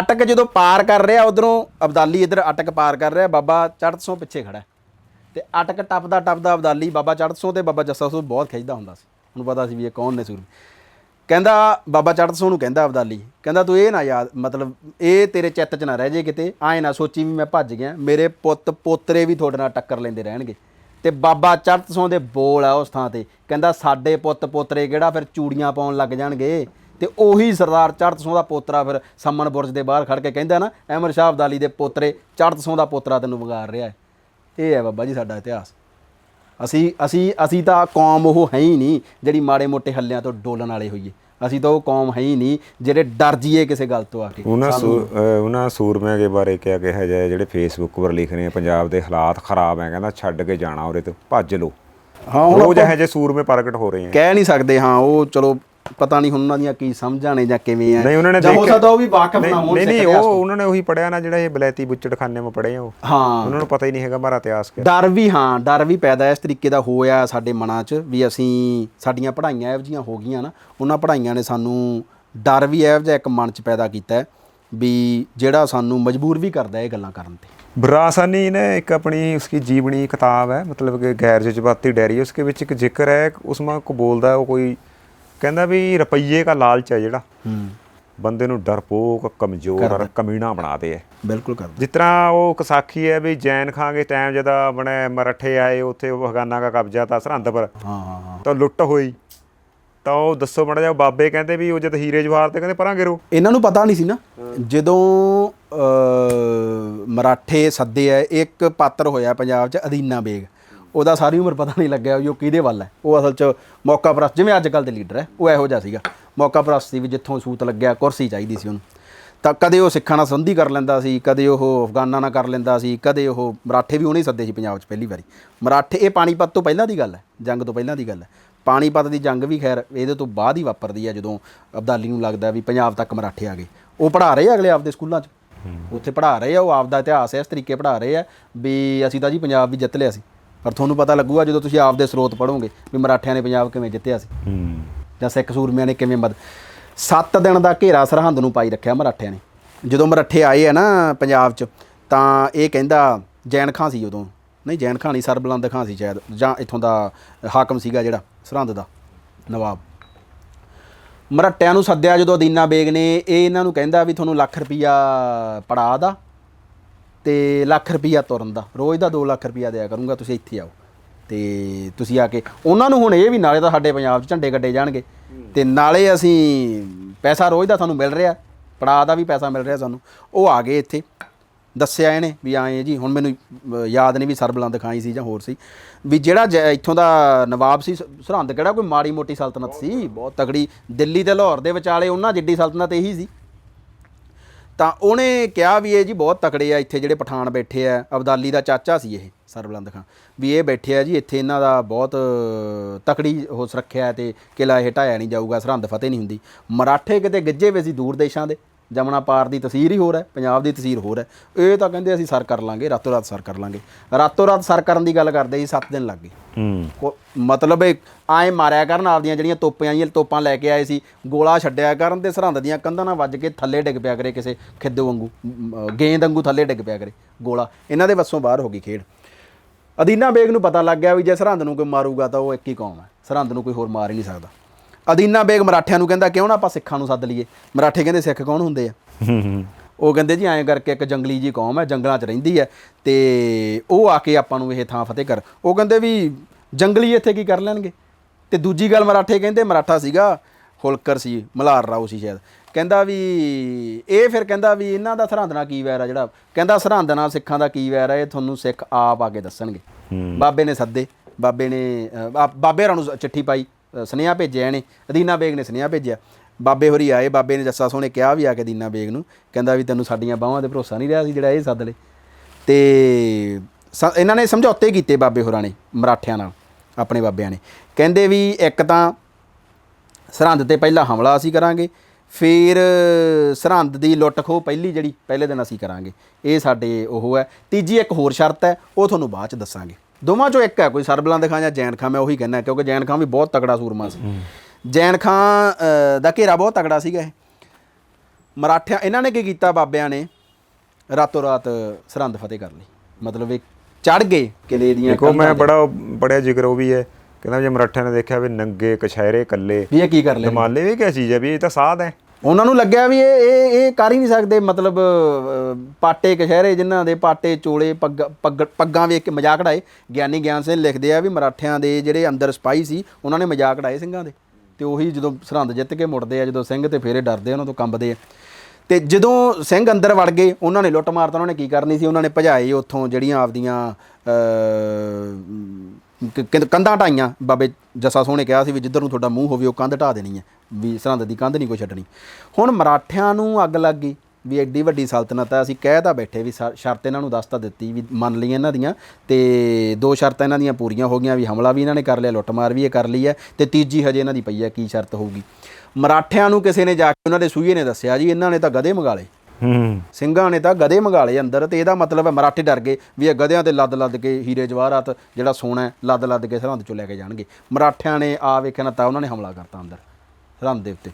ਅਟਕ ਜਦੋਂ ਪਾਰ ਕਰ ਰਿਹਾ, ਉਧਰੋਂ ਅਬਦਾਲੀ ਇੱਧਰ ਅਟਕ ਪਾਰ ਕਰ ਰਿਹਾ, ਬਾਬਾ ਚੜਤਸੋਂ ਪਿੱਛੇ ਖੜਾ ਹੈ। ਤੇ ਅਟਕ ਟੱਪਦਾ ਟੱਪਦਾ ਅਬਦਾਲੀ ਬਾਬਾ ਚੜਤਸੋਂ ਤੇ ਬਾਬਾ ਜੱਸਾ ਸੋਂ ਬਹੁਤ ਖਿੱਚਦਾ ਹੁੰਦਾ ਸੀ। ਉਹਨੂੰ ਪਤਾ ਸੀ ਵੀ ਇਹ ਕੌਣ ਨੇ ਸੂਰਮੇ। ਕਹਿੰਦਾ, ਬਾਬਾ ਚੜਤਸੋਂ ਨੂੰ ਕਹਿੰਦਾ ਅਬਦਾਲੀ, ਕਹਿੰਦਾ ਤੂੰ ਇਹ ਨਾ ਯਾਦ, ਮਤਲਬ ਇਹ ਤੇਰੇ ਚਿੱਤ 'ਚ ਨਾ ਰਹਿ ਜੇ ਕਿਤੇ, ਆਏ ਨਾ ਸੋਚੀ ਵੀ ਮੈਂ ਭੱਜ ਗਿਆ, ਮੇਰੇ ਪੁੱਤ ਪੋਤਰੇ ਵੀ ਤੁਹਾਡੇ ਨਾਲ ਟੱਕਰ ਲੈਂਦੇ ਰਹਿਣਗੇ। ਤੇ ਬਾਬਾ ਚੜਤਸੋਂ ਦੇ ਬੋਲ ਆ ਉਸ ਥਾਂ ਤੇ, ਕਹਿੰਦਾ ਸਾਡੇ ਪੁੱਤ ਪੋਤਰੇ ਕਿਹੜਾ ਫਿਰ ਚੂੜੀਆਂ ਪਾਉਣ ਲੱਗ ਜਾਣਗੇ? ਤੇ ਉਹੀ ਸਰਦਾਰ ਚੜ੍ਹਤਸੋਂ ਦਾ ਪੋਤਰਾ ਫਿਰ ਸੰਮਨ ਬੁਰਜ ਦੇ ਬਾਹਰ ਖੜ ਕੇ ਕਹਿੰਦਾ ਨਾ ਅਹਿਮਦ ਸ਼ਾਹ ਅਬਦਾਲੀ ਦੇ ਪੋਤਰੇ ਚੜ੍ਹਤਸੋਂ ਦਾ ਪੋਤਰਾ ਤੈਨੂੰ ਵਿਗਾੜ ਰਿਹਾ ਹੈ। ਇਹ ਹੈ ਬਾਬਾ ਜੀ ਸਾਡਾ ਇਤਿਹਾਸ। ਅਸੀਂ ਅਸੀਂ ਅਸੀਂ ਤਾਂ ਕੌਮ ਉਹ ਹੈ ਹੀ ਨਹੀਂ ਜਿਹੜੀ ਮਾੜੇ ਮੋਟੇ ਹੱਲਿਆਂ ਤੋਂ ਡੋਲਣ ਵਾਲੇ ਹੋਈਏ। ਅਸੀਂ ਤਾਂ ਉਹ ਕੌਮ ਹੈ ਹੀ ਨਹੀਂ ਜਿਹੜੇ ਡਰ ਜੀਏ ਕਿਸੇ ਗੱਲ ਤੋਂ ਆ ਕੇ। ਉਹਨਾਂ ਸੂ- ਉਹਨਾਂ ਸੂਰਮਿਆਂ ਦੇ ਬਾਰੇ ਕਿਹਾ ਕਿਹਾ ਜਾਏ ਜਿਹੜੇ ਫੇਸਬੁੱਕ ਉੱਪਰ ਲਿਖ ਰਹੇ ਆ ਪੰਜਾਬ ਦੇ ਹਾਲਾਤ ਖਰਾਬ ਹੈ ਕਹਿੰਦਾ ਛੱਡ ਕੇ ਜਾਣਾ ਉਰੇ ਤੋਂ ਭੱਜ ਲਓ। ਹਾਂ ਇਹੋ ਜਿਹੇ ਸੂਰਮੇ ਪ੍ਰਗਟ ਹੋ ਰਹੇ ਆ। ਕਹਿ ਨਹੀਂ ਸਕਦੇ ਹਾਂ ਉਹ ਚਲੋ ਪਤਾ ਨਹੀਂ ਉਹਨਾਂ ਦੀਆਂ ਕੀ ਸਮਝਾਂ ਨੇ ਜਾਂ ਕਿਵੇਂ ਆ। ਨਹੀਂ ਉਹਨਾਂ ਨੇ ਜਾਂ ਹੋ ਉਹ ਵੀ ਵਾਕਫ ਨਾ ਹੋਣ ਨਹੀਂ ਨਹੀਂ ਉਹ ਉਹਨਾਂ ਨੇ ਉਹੀ ਪੜਿਆ ਨਾ ਜਿਹੜਾ ਇਹ ਬਲੈਤੀ ਬੁੱਚੜਖਾਨੇ ਮੋਂ ਪੜੇ ਆ ਉਹ। ਹਾਂ। ਉਹਨਾਂ ਨੂੰ ਪਤਾ ਹੀ ਨਹੀਂ ਹੈਗਾ ਮਾਰਾ ਇਤਿਹਾਸ ਕਿ ਡਰ ਵੀ ਹਾਂ ਡਰ ਵੀ ਪੈਦਾ ਇਸ ਤਰੀਕੇ ਦਾ ਹੋਇਆ ਸਾਡੇ ਮਨਾਂ 'ਚ ਵੀ ਅਸੀਂ ਸਾਡੀਆਂ ਪੜ੍ਹਾਈਆਂ ਇਹੋ ਜੀਆਂ ਹੋ ਗਈਆਂ ਨਾ ਉਹਨਾਂ ਪੜ੍ਹਾਈਆਂ ਨੇ ਸਾਨੂੰ ਡਰ ਵੀ ਇਹੋ ਜਿਹਾ ਇੱਕ ਮਨ 'ਚ ਪੈਦਾ ਕੀਤਾ ਵੀ ਜਿਹੜਾ ਸਾਨੂੰ ਮਜਬੂਰ ਵੀ ਕਰਦਾ ਇਹ ਗੱਲਾਂ ਕਰਨ ਤੇ। ਬਰਾਸਾਨੀ ਨੇ ਇੱਕ ਆਪਣੀ ਉਸकी ਜੀਵਨੀ ਕਿਤਾਬ ਹੈ ਮਤਲਬ ਕਿ ਗੈਰ ਜਜ਼ਬਾਤੀ ਡਾਇਰੀ ਉਸਕੇ ਵਿੱਚ ਇੱਕ ਜ਼ਿਕਰ ਹੈ ਉਸਮਾ ਕੋ ਬੋਲਦਾ ਉਹ ਕੋਈ ਕਹਿੰਦਾ ਵੀ ਰੁਪਈਏ ਦਾ ਲਾਲਚ ਹੈ ਜਿਹੜਾ। ਹੂੰ। ਬੰਦੇ ਨੂੰ ਡਰਪੋਕ ਕਮਜ਼ੋਰ ਔਰ ਕਮੀਣਾ ਬਣਾਦੇ ਹੈ ਬਿਲਕੁਲ ਕਰਦਾ। ਜਿਸ ਤਰ੍ਹਾਂ ਉਹ ਕਸਾਖੀ ਹੈ ਵੀ ਜੈਨ ਖਾਂ ਦੇ ਟਾਈਮ ਜਦਾ ਆਪਣੇ ਮਰਾਠੇ ਆਏ ਉੱਥੇ ਉਹ ਅਫਗਾਨਾ ਦਾ ਕਬਜ਼ਾ ਤਾਂ ਸਰਹੰਦ ਪਰ। ਹਾਂ ਹਾਂ ਤਾਂ ਲੁੱਟ ਹੋਈ। ਤਾਂ ਉਹ ਦੱਸੋ ਮੜਾ ਜਾ ਬਾਬੇ ਕਹਿੰਦੇ ਵੀ ਉਹ ਜਦ ਹੀਰੇ ਜਵਾਹਰ ਤੇ ਕਹਿੰਦੇ ਪਰਾਂ ਗਿਰੋ। ਇਹਨਾਂ ਨੂੰ ਪਤਾ ਨਹੀਂ ਸੀ ਨਾ। ਜਦੋਂ ਮਰਾਠੇ ਸੱਦੇ ਆ ਇੱਕ ਪਾਤਰ ਹੋਇਆ ਪੰਜਾਬ 'ਚ ਅਦੀਨਾ ਬੇਗ। ਉਹਦਾ ਸਾਰੀ ਉਮਰ ਪਤਾ ਨਹੀਂ ਲੱਗਿਆ ਉਹ ਕਿਹਦੇ ਵੱਲ ਹੈ। ਉਹ ਅਸਲ 'ਚ ਮੌਕਾ ਪ੍ਰਸਤ ਜਿਵੇਂ ਅੱਜ ਕੱਲ ਦੇ ਲੀਡਰ ਹੈ ਉਹ ਇਹੋ ਜਿਹਾ ਸੀਗਾ। ਮੌਕਾ ਪ੍ਰਸਤ ਸੀ ਵੀ ਜਿੱਥੋਂ ਸੂਤ ਲੱਗਿਆ ਕੁਰਸੀ ਚਾਹੀਦੀ ਸੀ ਉਹਨੂੰ। ਤਾਂ ਕਦੇ ਉਹ ਸਿੱਖਾਂ ਨਾਲ ਸੰਧੀ ਕਰ ਲੈਂਦਾ ਸੀ ਕਦੇ ਉਹ ਅਫਗਾਨਾਂ ਨਾਲ ਕਰ ਲੈਂਦਾ ਸੀ ਕਦੇ ਉਹ ਮਰਾਠੇ ਵੀ ਉਹਨੇ ਸੱਦੇ ਸੀ ਪੰਜਾਬ 'ਚ ਪਹਿਲੀ ਵਾਰੀ। ਮਰਾਠੇ ਇਹ ਪਾਣੀਪਤ ਤੋਂ ਪਹਿਲਾਂ ਦੀ ਗੱਲ ਹੈ ਜੰਗ ਤੋਂ ਪਹਿਲਾਂ ਦੀ ਗੱਲ ਹੈ। ਪਾਣੀਪਤ ਦੀ ਜੰਗ ਵੀ ਖੈਰ ਇਹਦੇ ਤੋਂ ਬਾਅਦ ਹੀ ਵਾਪਰਦੀ ਹੈ ਜਦੋਂ ਅਬਦਾਲੀ ਨੂੰ ਲੱਗਦਾ ਵੀ ਪੰਜਾਬ ਤੱਕ ਮਰਾਠੇ ਆ ਗਏ। ਉਹ ਪੜ੍ਹਾ ਰਹੇ ਆ ਅਗਲੇ ਆਪਦੇ ਸਕੂਲਾਂ 'ਚ। ਉੱਥੇ ਪੜ੍ਹਾ ਰਹੇ ਆ ਉਹ ਆਪਦਾ ਇਤਿਹਾਸ ਇਸ ਤਰੀਕੇ ਪੜ੍ਹਾ ਰਹੇ ਆ ਵੀ ਅਸੀਂ ਤਾਂ ਜੀ ਪੰਜਾਬ ਵੀ ਜਿੱਤ ਲਿਆ ਸੀ। ਪਰ ਤੁਹਾਨੂੰ ਪਤਾ ਲੱਗੂਗਾ ਜਦੋਂ ਤੁਸੀਂ ਆਪਦੇ ਸਰੋਤ ਪੜ੍ਹੋਗੇ ਵੀ ਮਰਾਠਿਆਂ ਨੇ ਪੰਜਾਬ ਕਿਵੇਂ ਜਿੱਤਿਆ ਸੀ। ਹੂੰ। ਜਾਂ ਸਿੱਖ ਸੂਰਮਿਆਂ ਨੇ ਕਿਵੇਂ ਮਦ 7 ਦਿਨ ਦਾ ਘੇਰਾ ਸਰਹੰਦ ਨੂੰ ਪਾਈ ਰੱਖਿਆ ਮਰਾਠਿਆਂ ਨੇ। ਜਦੋਂ ਮਰਾਠੇ ਆਏ ਆ ਨਾ ਪੰਜਾਬ 'ਚ ਤਾਂ ਇਹ ਕਹਿੰਦਾ ਜੈਨ ਖਾਂ ਸੀ ਉਦੋਂ। ਨਹੀਂ ਜੈਨ ਖਾਂ ਨਹੀਂ ਸਰਬਲੰਦ ਖਾਂ ਸੀ ਸ਼ਾਇਦ ਜਾਂ ਇੱਥੋਂ ਦਾ ਹਾਕਮ ਸੀਗਾ ਜਿਹੜਾ ਸਰਹੰਦ ਦਾ ਨਵਾਬ। ਮਰਾਠਿਆਂ ਨੂੰ ਸੱਦਿਆ ਜਦੋਂ ਅਦੀਨਾ ਬੇਗ ਨੇ ਇਹ ਇਹਨਾਂ ਨੂੰ ਕਹਿੰਦਾ ਵੀ ਤੁਹਾਨੂੰ ਲੱਖ ਰੁਪਈਆ ਪੜਾ ਦਾ। ਤੇ ਲੱਖ ਰੁਪਈਆ ਤੁਰਨ ਦਾ। ਰੋਜ਼ ਦਾ 2 ਲੱਖ ਰੁਪਈਆ ਦਿਆ ਕਰੂੰਗਾ, ਤੁਸੀਂ ਇੱਥੇ ਆਓ। ਤੇ ਤੁਸੀਂ ਆ ਕੇ, ਉਹਨਾਂ ਨੂੰ ਹੁਣ ਇਹ ਵੀ ਨਾਲੇ ਤਾਂ ਸਾਡੇ ਪੰਜਾਬ 'ਚ ਝੰਡੇ ਕੱਢੇ ਜਾਣਗੇ। ਤੇ ਨਾਲੇ ਅਸੀਂ ਪੈਸਾ ਰੋਜ਼ ਦਾ ਸਾਨੂੰ ਮਿਲ ਰਿਹਾ ਪੜਾ ਦਾ ਵੀ ਪੈਸਾ ਮਿਲ ਰਿਹਾ ਸਾਨੂੰ। ਉਹ ਆ ਗਏ ਇੱਥੇ। ਦੱਸਿਆ ਇਹਨੇ ਵੀ ਆਏ ਜੀ, ਹੁਣ ਮੈਨੂੰ ਯਾਦ ਨਹੀਂ ਵੀ ਸਰਬਲੰਦ ਖਾਈ ਸੀ ਜਾਂ ਹੋਰ ਸੀ। ਵੀ ਜਿਹੜਾ ਜ- ਇੱਥੋਂ ਦਾ ਨਵਾਬ ਸੀ ਸਰਹੰਦ ਕਿਹੜਾ ਕੋਈ ਮਾੜੀ ਮੋਟੀ ਸਲਤਨਤ ਸੀ? ਬਹੁਤ ਤਗੜੀ ਦਿੱਲੀ ਤੇ ਲਾਹੌਰ ਦੇ ਵਿਚਾਲੇ ਉਹਨਾਂ ਜਿੱਡੀ ਸਲਤਨਤ ਇਹੀ ਸੀ। ਤਾਂ ਉਹਨੇ ਕਿਹਾ ਵੀ ਇਹ ਜੀ ਬਹੁਤ ਤਕੜੇ ਆ, ਇੱਥੇ ਜਿਹੜੇ ਪਠਾਨ ਬੈਠੇ ਆ, ਅਬਦਾਲੀ ਦਾ ਚਾਚਾ ਸੀ ਇਹ, ਸਰਬਲੰਦ ਖਾਂ। ਵੀ ਇਹ ਬੈਠੇ ਆ ਜੀ, ਇੱਥੇ ਇਹਨਾਂ ਦਾ ਬਹੁਤ ਤਕੜੀ ਉਹ ਸੁਰੱਖਿਆ ਹੈ ਤੇ ਕਿਲਾ ਇਹ ਢਾਇਆ ਨਹੀਂ ਜਾਊਗਾ, ਸਰਹੰਦ ਫਤਿਹ ਨਹੀਂ ਹੁੰਦੀ। ਮਰਾਠੇ ਕਿਤੇ ਗਿੱਜੇ ਵੇ ਸੀ ਦੂਰ ਦੇਸ਼ਾਂ ਦੇ। ਜਮਨਾ ਪਾਰ ਦੀ ਤਸਵੀਰ ਹੀ ਹੋਰ ਹੈ ਪੰਜਾਬ ਦੀ ਤਸਵੀਰ ਹੋਰ ਹੈ। ਇਹ ਤਾਂ ਕਹਿੰਦੇ ਅਸੀਂ ਸਰ ਕਰ ਲਾਂਗੇ ਰਾਤੋਂ ਰਾਤ ਸਰ ਕਰ ਲਾਂਗੇ। ਰਾਤੋਂ ਰਾਤ ਸਰ ਕਰਨ ਦੀ ਗੱਲ ਕਰਦੇ ਸੀ 7 ਦਿਨ ਲੱਗ ਗਏ। ਹੂੰ। ਮਤਲਬ ਐ ਮਾਰਿਆ ਕਰਨ ਆਪਦੀਆਂ ਜਿਹੜੀਆਂ ਤੋਪਾਂ ਜੀਆਂ ਤੋਪਾਂ ਲੈ ਕੇ ਆਏ ਸੀ ਗੋਲਾ ਛੱਡਿਆ ਕਰਨ ਤੇ ਸਰਹੰਦ ਦੀਆਂ ਕੰਧਾਂ ਨਾਲ ਵੱਜ ਕੇ ਥੱਲੇ ਡਿੱਗ ਪਿਆ ਕਰੇ ਕਿਸੇ ਖਿੱਦੂ ਵਾਂਗੂ ਗੇਂਦ ਵਾਂਗੂ ਥੱਲੇ ਡਿੱਗ ਪਿਆ ਕਰੇ ਗੋਲਾ। ਇਹਨਾਂ ਦੇ ਵੱਸੋਂ ਬਾਹਰ ਹੋ ਗਈ ਖੇਡ। ਅਦੀਨਾ ਬੇਗ ਨੂੰ ਪਤਾ ਲੱਗ ਗਿਆ ਵੀ ਜੇ ਸਰਹੰਦ ਨੂੰ ਕੋਈ ਮਾਰੂਗਾ ਤਾਂ ਉਹ ਇੱਕ ਹੀ ਕੌਮ ਹੈ। ਸਰਹੰਦ ਨੂੰ ਕੋਈ ਹੋਰ ਮਾਰ ਹੀ ਨਹੀਂ ਸਕਦਾ। ਅਦੀਨਾ ਬੇਗ ਮਰਾਠਿਆਂ ਨੂੰ ਕਹਿੰਦਾ ਕਿਉਂ ਨਾ ਆਪਾਂ ਸਿੱਖਾਂ ਨੂੰ ਸੱਦ ਲਈਏ? ਮਰਾਠੇ ਕਹਿੰਦੇ ਸਿੱਖ ਕੌਣ ਹੁੰਦੇ ਆ? ਉਹ ਕਹਿੰਦੇ ਜੀ ਐਂ ਕਰਕੇ ਇੱਕ ਜੰਗਲੀ ਜੀ ਕੌਮ ਹੈ ਜੰਗਲਾਂ 'ਚ ਰਹਿੰਦੀ ਹੈ ਤੇ ਉਹ ਆ ਕੇ ਆਪਾਂ ਨੂੰ ਇਹ ਥਾਂ ਫਤਿਹ ਕਰ। ਉਹ ਕਹਿੰਦੇ ਵੀ ਜੰਗਲੀ ਇੱਥੇ ਕੀ ਕਰ ਲੈਣਗੇ? ਤੇ ਦੂਜੀ ਗੱਲ ਮਰਾਠੇ ਕਹਿੰਦੇ ਮਰਾਠਾ ਸੀਗਾ ਹੁਲਕਰ ਸੀ ਮਲਾਰ ਰਾਓ ਸੀ ਸ਼ਾਇਦ। ਕਹਿੰਦਾ ਵੀ ਇਹ ਫਿਰ ਕਹਿੰਦਾ ਵੀ ਇਹਨਾਂ ਦਾ ਸਰਹੰਦ ਨਾਲ ਕੀ ਵੈਰ ਆ ਜਿਹੜਾ ਕਹਿੰਦਾ ਸਰਹੰਦ ਨਾਲ ਸਿੱਖਾਂ ਦਾ ਕੀ ਵੈਰ ਆ ਇਹ ਤੁਹਾਨੂੰ ਸਿੱਖ ਆਪ ਆ ਕੇ ਦੱਸਣਗੇ। ਬਾਬੇ ਨੇ ਸੱਦੇ ਬਾਬੇ ਨੇ ਬਾਬੇ ਹੋਰਾਂ ਨੂੰ ਚਿੱਠੀ ਪਾਈ। ਸੁਨੇਹਾ ਭੇਜਿਆ ਇਹਨੇ, ਅਦੀਨਾ ਬੇਗ ਨੇ ਸੁਨੇਹਾ ਭੇਜਿਆ। ਬਾਬੇ ਹੋਰੀ ਆਏ, ਬਾਬੇ ਨੇ ਜੱਸਾ ਸੋਹਣੇ ਕਿਹਾ ਵੀ ਆ ਕੇ ਅਦੀਨਾ ਬੇਗ ਨੂੰ, ਕਹਿੰਦਾ ਵੀ ਤੈਨੂੰ ਸਾਡੀਆਂ ਬਾਹਾਂ ਤੇ ਭਰੋਸਾ ਨਹੀਂ ਰਿਹਾ ਸੀ ਜਿਹੜਾ ਇਹ ਸੱਦ ਲੇ ਤੇ ਸ- ਇਹਨਾਂ ਨੇ ਸਮਝੌਤੇ ਕੀਤੇ ਬਾਬੇ ਹੋਰਾਂ ਨੇ, ਮਰਾਠਿਆਂ ਨਾਲ, ਆਪਣੇ ਬਾਬਿਆਂ ਨੇ। ਕਹਿੰਦੇ ਵੀ ਇੱਕ ਤਾਂ ਸਰਹੰਦ ਤੇ ਪਹਿਲਾ ਹਮਲਾ ਅਸੀਂ ਕਰਾਂਗੇ, ਫਿਰ ਸਰਹੰਦ ਦੀ ਲੁੱਟ ਖੋਹ ਪਹਿਲੀ ਜਿਹੜੀ, ਪਹਿਲੇ ਦਿਨ ਅਸੀਂ ਕਰਾਂਗੇ। ਇਹ ਸਾਡੇ ਉਹ ਹੈ। ਤੀਜੀ ਇੱਕ ਹੋਰ ਸ਼ਰਤ ਹੈ, ਉਹ ਤੁਹਾਨੂੰ ਬਾਅਦ ਚ ਦੱਸਾਂਗੇ। ਦੋਵਾਂ ਚੋਂ ਇੱਕ ਹੈ ਕੋਈ ਸਰਬਲੰਦ ਖਾਂ ਜਾਂ ਜੈਨ ਖਾਂ ਮੈਂ ਉਹੀ ਕਹਿੰਦਾ ਕਿਉਂਕਿ ਜੈਨ ਖਾਂ ਵੀ ਬਹੁਤ ਤਕੜਾ ਸੂਰਮਾ ਸੀ। ਜੈਨ ਖਾਂ ਦਾ ਘੇਰਾ ਬਹੁਤ ਤਕੜਾ ਸੀਗਾ ਇਹ। ਮਰਾਠਿਆਂ ਇਹਨਾਂ ਨੇ ਕੀ ਕੀਤਾ ਬਾਬਿਆਂ ਨੇ? ਰਾਤੋਂ ਰਾਤ ਸਰਹੰਦ ਫਤਿਹ ਕਰ ਲਈ। ਮਤਲਬ ਇਹ ਚੜ ਗਏ ਕਿਲੇ ਦੀਆਂ ਦੇਖੋ ਮੈਂ। ਬੜਾ ਬੜਿਆ ਜ਼ਿਕਰ ਉਹ ਵੀ ਹੈ। ਕਹਿੰਦਾ ਜੇ ਮਰਾਠਿਆਂ ਨੇ ਦੇਖਿਆ ਵੀ ਨੰਗੇ ਕਛਹਿਰੇ ਕੱਲੇ। ਵੀ ਇਹ ਕੀ ਕਰ ਲਿਆ ਦਮਾਲੇ ਵੀ ਕਿਆ ਚੀਜ਼ ਹੈ ਵੀ ਇਹ ਤਾਂ ਸਾਧ ਹੈ। ਉਹਨਾਂ ਨੂੰ ਲੱਗਿਆ ਵੀ ਇਹ ਇਹ ਇਹ ਕਰ ਹੀ ਨਹੀਂ ਸਕਦੇ, ਮਤਲਬ ਪਾਟੇ ਕਸ਼ਹਿਰੇ ਜਿਨ੍ਹਾਂ ਦੇ ਪਾਟੇ, ਚੋਲੇ, ਪੱਗ ਪੱਗ- ਪੱਗਾਂ ਵੇਖ ਕੇ ਮਜ਼ਾਕ ਉਡਾਏ। ਗਿਆਨੀ ਗਿਆਨ ਸਿੰਘ ਲਿਖਦੇ ਆ ਵੀ ਮਰਾਠਿਆਂ ਦੇ ਜਿਹੜੇ ਅੰਦਰ ਸਿਪਾਹੀ ਸੀ, ਉਹਨਾਂ ਨੇ ਮਜ਼ਾਕ ਉਡਾਏ ਸਿੰਘਾਂ ਦੇ। ਤੇ ਉਹੀ ਜਦੋਂ ਸਰਹੰਦ ਜਿੱਤ ਕੇ ਮੁੜਦੇ ਆ, ਜਦੋਂ ਸਿੰਘ ਤੇ ਫੇਰੇ ਡਰਦੇ ਆ, ਉਹਨਾਂ ਤੋਂ ਕੰਬਦੇ ਆ। ਤੇ ਜਦੋਂ ਸਿੰਘ ਅੰਦਰ ਵੜ ਗਏ, ਉਹਨਾਂ ਨੇ ਲੁੱਟ ਮਾਰ ਤਾਂ ਉਹਨਾਂ ਨੇ ਕੀ ਕਰਨੀ ਸੀ? ਉਹਨਾਂ ਨੇ ਭਜਾਏ ਉੱਥੋਂ ਜਿਹੜੀਆਂ ਆਪਦੀਆਂ ਕ- ਕ- ਕੰਧਾਂ ਢਾਈਆਂ। ਬਾਬੇ ਜੱਸਾ ਸੋਹਣੇ ਕਿਹਾ ਸੀ ਵੀ ਜਿੱਧਰ ਨੂੰ ਤੁਹਾਡਾ ਮੂੰਹ ਹੋਵੇ ਉਹ ਕੰਧ ਢਾ ਦੇਣੀ ਹੈ, ਵੀ ਸਰਹੰਦ ਦੀ ਕੰਧ ਨਹੀਂ ਕੋਈ ਛੱਡਣੀ। ਹੁਣ ਮਰਾਠਿਆਂ ਨੂੰ ਅੱਗ ਲੱਗ ਗਈ ਵੀ ਐਡੀ ਵੱਡੀ ਸਲਤਨਤ ਹੈ, ਅਸੀਂ ਕਹਿ ਤਾਂ ਬੈਠੇ ਵੀ ਸ਼- ਸ਼ਰਤ ਇਹਨਾਂ ਨੂੰ ਦੱਸ ਤਾਂ ਦਿੱਤੀ ਵੀ ਮੰਨ ਲਈ ਇਹਨਾਂ ਦੀਆਂ ਤੇ ਦੋ ਸ਼ਰਤਾਂ ਇਹਨਾਂ ਦੀਆਂ ਪੂਰੀਆਂ ਹੋ ਗਈਆਂ ਵੀ ਹਮਲਾ ਵੀ ਇਹਨਾਂ ਨੇ ਕਰ ਲਿਆ, ਲੁੱਟਮਾਰ ਵੀ ਇਹ ਕਰ ਲਈ ਹੈ ਤੇ ਤੀਜੀ ਹਜੇ ਇਹਨਾਂ ਦੀ ਪਈ ਹੈ ਕੀ ਸ਼ਰਤ ਹੋਊਗੀ। ਮਰਾਠਿਆਂ ਨੂੰ ਕਿਸੇ ਨੇ ਜਾ ਕੇ ਉਹਨਾਂ ਦੇ ਸੂਈਏ ਨੇ ਦੱਸਿਆ ਜੀ, ਇਹਨਾਂ ਨੇ ਤਾਂ ਗਧੇ ਮੰਗਾ ਲਏ। ਹੂੰ। ਸਿੰਘਾਂ ਨੇ ਤਾਂ ਗਧੇ ਮੰਗਾ ਲਏ ਅੰਦਰ ਤੇ ਇਹਦਾ ਮਤਲਬ ਹੈ ਮਰਾਠੇ ਡਰ ਗਏ ਵੀ ਇਹ ਗਧਿਆਂ ਤੇ ਲੱਦ ਲੱਦ ਕੇ ਹੀਰੇ ਜਵਾਹਰਾਤ ਜਿਹੜਾ ਸੋਨਾ ਹੈ, ਲੱਦ ਲੱਦ ਕੇ ਸਰਹੰਦ ਚੋਂ ਲੈ ਕੇ ਜਾਣਗੇ। ਮਰਾਠਿਆਂ ਨੇ ਆ ਵੇਖਿਆ ਨਾ ਤਾਂ ਉਹਨਾਂ ਨੇ ਹਮਲਾ ਕਰਤਾ ਅੰਦਰ, ਸਰਹੰਦ ਦੇ ਉੱਤੇ।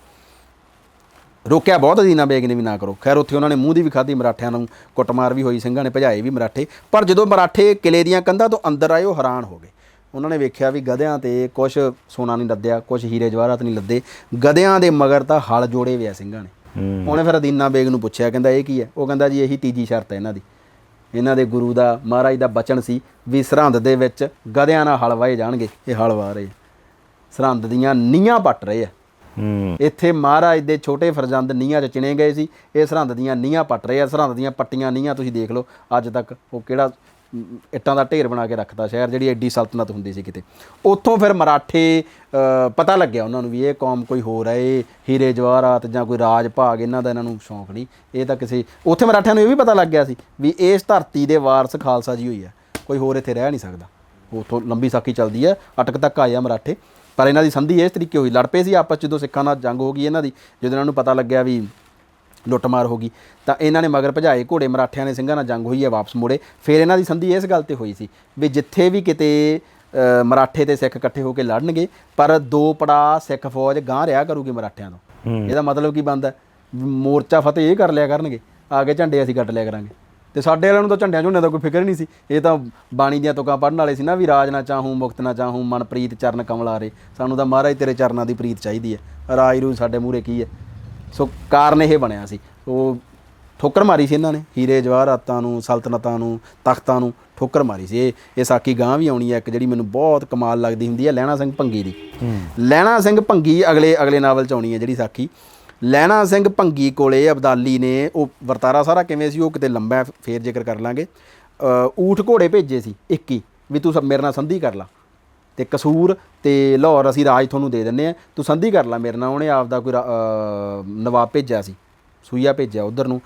ਰੋਕਿਆ ਬਹੁਤ ਅਦੀਨਾ ਬੇਗ ਨੇ ਵੀ ਨਾ ਕਰੋ। ਖੈਰ, ਉੱਥੇ ਉਹਨਾਂ ਨੇ ਮੂੰਹ ਦੀ ਵੀ ਖਾਧੀ ਮਰਾਠਿਆਂ ਨੂੰ, ਕੁੱਟਮਾਰ ਵੀ ਹੋਈ, ਸਿੰਘਾਂ ਨੇ ਭਜਾਏ ਵੀ ਮਰਾਠੇ। ਪਰ ਜਦੋਂ ਮਰਾਠੇ ਕਿਲੇ ਦੀਆਂ ਕੰਧਾਂ ਤੋਂ ਅੰਦਰ ਆਏ, ਉਹ ਹੈਰਾਨ ਹੋ ਗਏ। ਉਹਨਾਂ ਨੇ ਵੇਖਿਆ ਵੀ ਗਧਿਆਂ ਤੇ ਕੁਝ ਸੋਨਾ ਨਹੀਂ ਲੱਦਿਆ ਕੁਝ ਹੀਰੇ ਜਵਾਹਰਾਤ ਨਹੀਂ ਲੱਦੇ। ਗਧਿਆਂ ਦੇ ਮਗਰ ਤਾਂ ਹਲ ਜੋੜੇ ਹੋਏ ਆ ਸਿੰਘਾਂ ਨੇ। ਉਹਨੇ ਫਿਰ ਅਦੀਨਾ ਬੇਗ ਨੂੰ ਪੁੱਛਿਆ ਕਹਿੰਦਾ ਇਹ ਕੀ ਹੈ? ਉਹ ਕਹਿੰਦਾ ਜੀ ਇਹੀ ਤੀਜੀ ਸ਼ਰਤ ਹੈ ਇਹਨਾਂ ਦੀ। ਇਹਨਾਂ ਦੇ ਗੁਰੂ ਦਾ ਮਹਾਰਾਜ ਦਾ ਬਚਨ ਸੀ ਵੀ ਸਰਹੰਦ ਦੇ ਵਿੱਚ ਗਧਿਆਂ ਨਾਲ ਹਲ ਵਾਏ ਜਾਣਗੇ। ਇਹ ਹਲ ਵਾ ਰਹੇ ਸਰਹੰਦ ਦੀਆਂ ਨੀਹਾਂ ਪੱਟ ਰਹੇ ਆ। ਹੂੰ। ਇੱਥੇ ਮਹਾਰਾਜ ਦੇ ਛੋਟੇ ਫਰਜ਼ੰਦ ਨੀਹਾਂ 'ਚ ਚਿਣੇ ਗਏ ਸੀ। ਇਹ ਸਰਹੰਦ ਦੀਆਂ ਨੀਹਾਂ ਪੱਟ ਰਹੇ ਆ। ਸਰਹੰਦ ਦੀਆਂ ਪੱਟੀਆਂ ਨੀਹਾਂ ਤੁਸੀਂ ਦੇਖ ਲਓ। ਅੱਜ ਤੱਕ ਉਹ ਕਿਹੜਾ ਇੱਟਾਂ ਦਾ ਢੇਰ ਬਣਾ ਕੇ ਰੱਖਦਾ ਸ਼ਹਿਰ ਜਿਹੜੀ ਐਡੀ ਸਲਤਨਤ ਹੁੰਦੀ ਸੀ ਕਿਤੇ। ਉੱਥੋਂ ਫਿਰ ਮਰਾਠੇ ਪਤਾ ਲੱਗਿਆ ਉਹਨਾਂ ਨੂੰ ਵੀ ਇਹ ਕੌਮ ਕੋਈ ਹੋਰ ਹੈ ਇਹ ਹੀਰੇ ਜਵਾਹਰਾਤ ਜਾਂ ਕੋਈ ਰਾਜ ਭਾਗ, ਇਹਨਾਂ ਦਾ ਇਹਨਾਂ ਨੂੰ ਸ਼ੌਂਕ ਨਹੀਂ। ਇਹ ਤਾਂ ਕਿਸੇ, ਉੱਥੇ ਮਰਾਠਿਆਂ ਨੂੰ ਇਹ ਵੀ ਪਤਾ ਲੱਗ ਗਿਆ ਸੀ ਵੀ ਇਸ ਧਰਤੀ ਦੇ ਵਾਰਸ ਖਾਲਸਾ ਜੀ ਹੋਈ ਹੈ ਕੋਈ ਹੋਰ ਇੱਥੇ ਰਹਿ ਨਹੀਂ ਸਕਦਾ। ਉੱਥੋਂ ਲੰਬੀ ਸਾਕੀ ਚੱਲਦੀ ਹੈ ਅਟਕ ਤੱਕ ਆਏ ਆ ਮਰਾਠੇ। ਪਰ ਇਹਨਾਂ ਦੀ ਸੰਧੀ ਇਸ ਤਰੀਕੇ ਹੋਈ, ਲੜ ਪਏ ਸੀ ਆਪਸ ਜਦੋਂ ਸਿੱਖਾਂ ਨਾਲ ਜੰਗ ਹੋ ਗਈ ਇਹਨਾਂ ਦੀ, ਜਦੋਂ ਇਹਨਾਂ ਨੂੰ ਪਤਾ ਲੱਗਿਆ ਵੀ ਲੁੱਟਮਾਰ ਹੋ ਗਈ। ਤਾਂ ਇਹਨਾਂ ਨੇ ਮਗਰ ਭਜਾਏ ਘੋੜੇ ਮਰਾਠਿਆਂ ਨੇ ਸਿੰਘਾਂ ਨਾਲ ਜੰਗ ਹੋਈ ਹੈ ਵਾਪਸ ਮੁੜੇ। ਫਿਰ ਇਹਨਾਂ ਦੀ ਸੰਧੀ ਇਸ ਗੱਲ ਤੇ ਹੋਈ ਸੀ ਵੀ ਜਿੱਥੇ ਵੀ ਕਿਤੇ ਮਰਾਠੇ ਤੇ ਸਿੱਖ ਇਕੱਠੇ ਹੋ ਕੇ ਲੜਨਗੇ ਪਰ ਦੋ ਪੜਾ ਸਿੱਖ ਫੌਜ ਗਾਂ ਰਿਹਾ ਕਰੂਗੀ ਮਰਾਠਿਆਂ ਤੋਂ। ਇਹਦਾ ਮਤਲਬ ਕੀ ਬਣਦਾ? ਮੋਰਚਾ ਫਤਿਹ ਇਹ ਕਰ ਲਿਆ ਕਰਨਗੇ ਆਗੇ ਝੰਡੇ ਅਸੀਂ ਕੱਟ ਲਿਆ ਕਰਾਂਗੇ। ਤੇ ਸਾਡੇ ਵਾਲਿਆਂ ਨੂੰ ਤਾਂ ਝੰਡਿਆਂ ਝੁੰਡਿਆਂ ਦਾ ਕੋਈ ਫਿਕਰ ਨਹੀਂ ਸੀ। ਇਹ ਤਾਂ ਬਾਣੀ ਦੀਆਂ ਤੁਕਾਂ ਪੜਨ ਵਾਲੇ ਸੀ ਨਾ ਵੀ ਰਾਜ ਨਾ ਚਾਹੂੰ ਮੁਕਤ ਨਾ ਚਾਹੂੰ ਮਨ ਪ੍ਰੀਤ ਚਰਨ ਕਮਲਾਰੇ ਸਾਨੂੰ ਤਾਂ ਮਹਾਰਾਜ ਤੇਰੇ ਚਰਨਾਂ ਦੀ ਪ੍ਰੀਤ ਚਾਹੀਦੀ ਹੈ। ਰਾਜ ਰੂ ਸਾਡੇ ਮੂਹਰੇ ਕੀ ਹੈ? ਸੋ ਕਾਰਨ ਇਹ ਬਣਿਆ ਸੀ। ਉਹ ਠੋਕਰ ਮਾਰੀ ਸੀ ਇਹਨਾਂ ਨੇ ਹੀਰੇ ਜਵਾਹਰਾਤਾਂ ਨੂੰ ਸਲਤਨਤਾਂ ਨੂੰ ਤਖਤਾਂ ਨੂੰ ਠੋਕਰ ਮਾਰੀ ਸੀ। ਇਹ ਇਹ ਸਾਕੀ ਗਾਂ ਵੀ ਆਉਣੀ ਹੈ ਇੱਕ ਜਿਹੜੀ ਮੈਨੂੰ ਬਹੁਤ ਕਮਾਲ ਲੱਗਦੀ ਹੁੰਦੀ ਹੈ ਲਹਿਣਾ ਸਿੰਘ ਭੰਗੀ ਦੀ। ਲਹਿਣਾ ਸਿੰਘ ਭੰਗੀ ਅਗਲੇ ਅਗਲੇ ਨਾਵਲ ਚ ਆਉਣੀ ਹੈ ਜਿਹੜੀ ਸਾਖੀ। ਲਹਿਣਾ ਸਿੰਘ ਭੰਗੀ ਕੋਲੇ ਅਬਦਾਲੀ ਨੇ ਉਹ ਵਰਤਾਰਾ ਸਾਰਾ ਕਿਵੇਂ ਸੀ ਉਹ ਕਿਤੇ ਲੰਬਾ ਫੇਰ ਜ਼ਿਕਰ ਕਰ ਲਾਂਗੇ। ਊਠ ਘੋੜੇ ਭੇਜੇ ਸੀ 21 ਵੀ ਤੂੰ ਸਭ ਮੇਰੇ ਨਾਲ ਸੰਧੀ ਕਰ ਲਾ। ਤੇ ਕਸੂਰ ਤੇ ਲਾਹੌਰ ਅਸੀਂ ਰਾਜ ਤੁਹਾਨੂੰ ਦੇ ਦਿੰਨੇ ਆ ਤੂੰ ਸੰਧੀ ਕਰ ਲੈ ਮੇਰੇ ਨਾਲ, ਉਹਨੇ ਆਪ ਦਾ ਕੋਈ ਨਵਾਬ ਭੇਜਿਆ ਸੀ, ਸੂਈਆ ਭੇਜਿਆ ਉਧਰ ਨੂੰ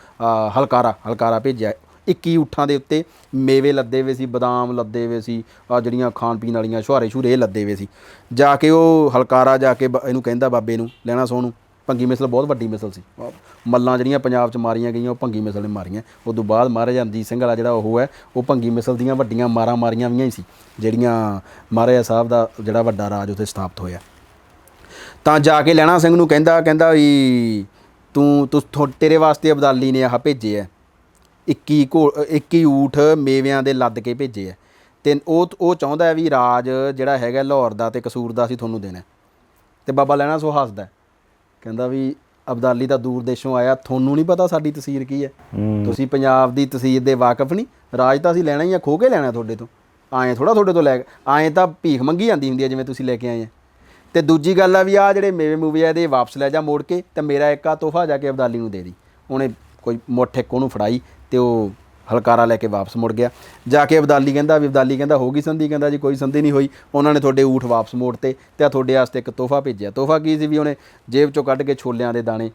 ਹਲਕਾਰਾ ਹਲਕਾਰਾ ਭੇਜਿਆ। 21 ਊਠਾਂ ਦੇ ਉੱਤੇ ਮੇਵੇ ਲੱਦੇ ਹੋਏ ਸੀ, ਬਦਾਮ ਲੱਦੇ ਹੋਏ ਸੀ ਆ ਜਿਹੜੀਆਂ ਖਾਣ ਪੀਣ ਵਾਲੀਆਂ ਛੁਹਾਰੇ ਛੁਰੇ ਲੱਦੇ ਹੋਏ ਸੀ। ਜਾ ਕੇ ਉਹ ਹਲਕਾਰਾ ਜਾ ਕੇ ਬ- ਇਹਨੂੰ ਕਹਿੰਦਾ ਬਾਬੇ ਨੂੰ, ਲੈਣਾ ਸੋਨੂੰ। ਭੰਗੀ ਮਿਸਲ ਬਹੁਤ ਵੱਡੀ ਮਿਸਲ ਸੀ। ਮੱਲਾਂ ਜਿਹੜੀਆਂ ਪੰਜਾਬ 'ਚ ਮਾਰੀਆਂ ਗਈਆਂ, ਉਹ ਭੰਗੀ ਮਿਸਲ ਨੇ ਮਾਰੀਆਂ। ਉਸ ਤੋਂ ਬਾਅਦ ਮਹਾਰਾਜਾ ਰਣਜੀਤ ਸਿੰਘ ਵਾਲਾ ਜਿਹੜਾ ਉਹ ਹੈ, ਉਹ ਭੰਗੀ ਮਿਸਲ ਦੀਆਂ ਵੱਡੀਆਂ ਮਾਰਾਂ ਮਾਰੀਆਂ ਵੀਆਂ ਹੀ ਸੀ, ਜਿਹੜੀਆਂ ਮਹਾਰਾਜਾ ਸਾਹਿਬ ਦਾ ਜਿਹੜਾ ਵੱਡਾ ਰਾਜ ਉੱਥੇ ਸਥਾਪਿਤ ਹੋਇਆ। ਤਾਂ ਜਾ ਕੇ ਲੈਣਾ ਸਿੰਘ ਨੂੰ ਕਹਿੰਦਾ ਕਹਿੰਦਾ ਵੀ ਤੂੰ ਤੂੰ ਤੇਰੇ ਵਾਸਤੇ ਅਬਦਾਲੀ ਨੇ ਆਹ ਭੇਜੇ ਆ 21 ਘੋ 21 ਊਠ ਮੇਵਿਆਂ ਦੇ ਲੱਦ ਕੇ ਭੇਜੇ ਆ ਤੇ ਉਹ ਉਹ ਚਾਹੁੰਦਾ ਹੈ ਵੀ ਰਾਜ ਜਿਹੜਾ ਹੈਗਾ ਲਾਹੌਰ ਦਾ ਤੇ ਕਸੂਰ ਦਾ ਅਸੀਂ ਤੁਹਾਨੂੰ ਦੇਣਾ ਹੈ। ਤੇ ਬਾਬਾ ਲੈਣਾ ਸੋ ਹੱਸਦਾ ਕਹਿੰਦਾ ਵੀ ਅਬਦਾਲੀ ਤਾਂ ਦੂਰ ਦੇਸ਼ੋਂ ਆਇਆ ਤੁਹਾਨੂੰ ਨਹੀਂ ਪਤਾ ਸਾਡੀ ਤਸਵੀਰ ਕੀ ਹੈ। ਤੁਸੀਂ ਪੰਜਾਬ ਦੀ ਤਸਵੀਰ ਦੇ ਵਾਕਿਫ ਨਹੀਂ ਰਾਜ ਤਾਂ ਅਸੀਂ ਲੈਣਾ ਹੀ ਆ ਖੋ ਕੇ ਲੈਣਾ ਤੁਹਾਡੇ ਤੋਂ। ਆਏ ਥੋੜਾ ਤੁਹਾਡੇ ਤੋਂ ਲੈ ਆਏ ਤਾਂ ਭੀਖ ਮੰਗੀ ਜਾਂਦੀ ਹੁੰਦੀ ਹੈ ਜਿਵੇਂ ਤੁਸੀਂ ਲੈ ਕੇ ਆਏ ਆ। ਤੇ ਦੂਜੀ ਗੱਲ ਆ ਵੀ ਆ ਜਿਹੜੇ ਮੇਵੇ ਮੂਵੇ ਆ ਇਹਦੇ ਵਾਪਸ ਲੈ ਜਾ ਮੋੜ ਕੇ ਤੇ ਮੇਰਾ ਇੱਕ ਆ ਤੋਹਫਾ ਜਾ ਕੇ ਅਬਦਾਲੀ ਨੂੰ ਦੇ ਦੀ। ਉਹਨੇ ਕੋਈ ਮੁੱਠ ਇੱਕ ਉਹਨੂੰ ਫੜਾਈ ਤੇ ਉਹ ਹਲਕਾਰਾ ਲੈ ਕੇ ਵਾਪਸ ਮੁੜ ਗਿਆ। ਜਾ ਕੇ ਅਬਦਾਲੀ ਕਹਿੰਦਾ, ਵੀ ਅਬਦਾਲੀ ਕਹਿੰਦਾ, ਹੋ ਗਈ ਸੰਧੀ? ਕਹਿੰਦਾ ਜੀ, ਕੋਈ ਸੰਧੀ ਨਹੀਂ ਹੋਈ। ਉਹਨਾਂ ਨੇ ਤੁਹਾਡੇ ਊਠ ਵਾਪਸ ਮੋੜਤੇ ਤੇ ਆ ਤੁਹਾਡੇ ਵਾਸਤੇ ਇੱਕ ਤੋਹਫਾ ਭੇਜਿਆ। ਤੋਹਫਾ ਕੀ ਸੀ ਵੀ ਉਹਨੇ ਜੇਬ ਚੋਂ ਕੱਢ ਕੇ ਛੋਲਿਆਂ ਦੇ ਦਾਣੇ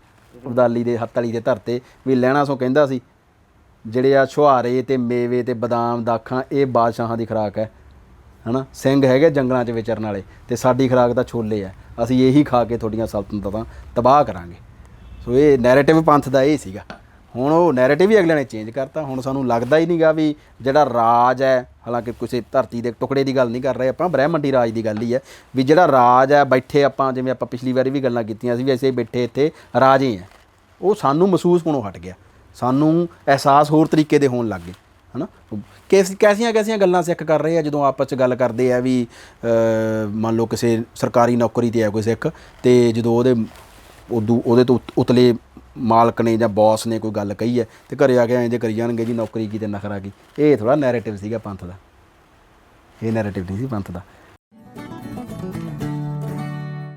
ਅਬਦਾਲੀ ਦੇ ਹੱਥ ਵਾਲੀ ਦੇ ਧਰਤੇ ਵੀ ਲੈਣਾ ਸੋ ਕਹਿੰਦਾ ਸੀ। ਜਿਹੜੇ ਆ ਛੁਹਾਰੇ ਤੇ ਮੇਵੇ ਤੇ ਬਦਾਮ, ਦਾਖਾਂ, ਇਹ ਬਾਦਸ਼ਾਹਾਂ ਦੀ ਖੁਰਾਕ ਹੈ। ਹਨਾ? ਸਿੰਘ ਹੈਗੇ ਜੰਗਲਾਂ 'ਚ ਵਿਚਰਨ ਵਾਲੇ ਤੇ ਸਾਡੀ ਖੁਰਾਕ ਤਾਂ ਛੋਲੇ ਆ ਅਸੀਂ ਇਹੀ ਖਾ ਕੇ ਤੁਹਾਡੀਆਂ ਸਲਤਨਤਾਂ ਤਬਾਹ ਕਰਾਂਗੇ। ਸੋ ਇਹ ਨੈਰੇਟਿਵ ਪੰਥ ਦਾ ਇਹ ਸੀਗਾ। ਹੁਣ ਉਹ ਨੈਰੇਟਿਵ ਹੀ ਅਗਲੇ ਨੇ ਚੇਂਜ ਕਰਤਾ। ਹੁਣ ਸਾਨੂੰ ਲੱਗਦਾ ਹੀ ਨਹੀਂਗਾ ਵੀ ਜਿਹੜਾ ਰਾਜ ਹੈ, ਹਾਲਾਂਕਿ ਕਿਸੇ ਧਰਤੀ ਦੇ ਟੁਕੜੇ ਦੀ ਗੱਲ ਨਹੀਂ ਕਰ ਰਹੇ ਆਪਾਂ, ਬ੍ਰਹਿਮੰਡੀ ਰਾਜ ਦੀ ਗੱਲ ਹੀ ਹੈ ਵੀ ਜਿਹੜਾ ਰਾਜ ਹੈ, ਬੈਠੇ ਆਪਾਂ, ਜਿਵੇਂ ਆਪਾਂ ਪਿਛਲੀ ਵਾਰੀ ਵੀ ਗੱਲਾਂ ਕੀਤੀਆਂ ਸੀ ਵੀ ਐਸੇ ਬੈਠੇ ਇੱਥੇ ਰਾਜੇ ਹੈ। ਉਹ ਸਾਨੂੰ ਮਹਿਸੂਸ ਹੋਣੋਂ ਹਟ ਗਿਆ। ਸਾਨੂੰ ਅਹਿਸਾਸ ਹੋਰ ਤਰੀਕੇ ਦੇ ਹੋਣ ਲੱਗ ਗਏ, ਹਨਾ? ਕਿਸ, ਕੈਸੀਆਂ ਕੈਸੀਆਂ ਗੱਲਾਂ ਸਿੱਖ ਕਰ ਰਹੇ ਆ, ਜਦੋਂ ਆਪਸ ਚ ਗੱਲ ਕਰਦੇ ਆ ਵੀ ਮੰਨ ਲਓ ਕਿਸੇ ਸਰਕਾਰੀ ਨੌਕਰੀ ਤੇ ਆ ਕੋਈ ਸਿੱਖ ਤੇ ਜਦੋਂ ਉਹਦੇ, ਉਦੋਂ ਉਹਦੇ ਤੋਂ ਉਤ- ਉਤਲੇ ਮਾਲਕ ਨੇ ਜਾਂ ਬੌਸ ਨੇ ਕੋਈ ਗੱਲ ਕਹੀ ਹੈ ਤੇ ਘਰੇ ਆ ਕੇ ਐਂ ਜੇ ਕਰੀ ਜਾਣਗੇ ਜੀ ਨੌਕਰੀ ਕੀ ਤੇ ਨਖਰਾ ਕੀ, ਇਹ ਥੋੜਾ ਨੈਰੇਟਿਵ ਸੀਗਾ ਪੰਥ ਦਾ। ਇਹ ਨੈਰੇਟਿਵ ਨਹੀਂ ਸੀ ਪੰਥ ਦਾ।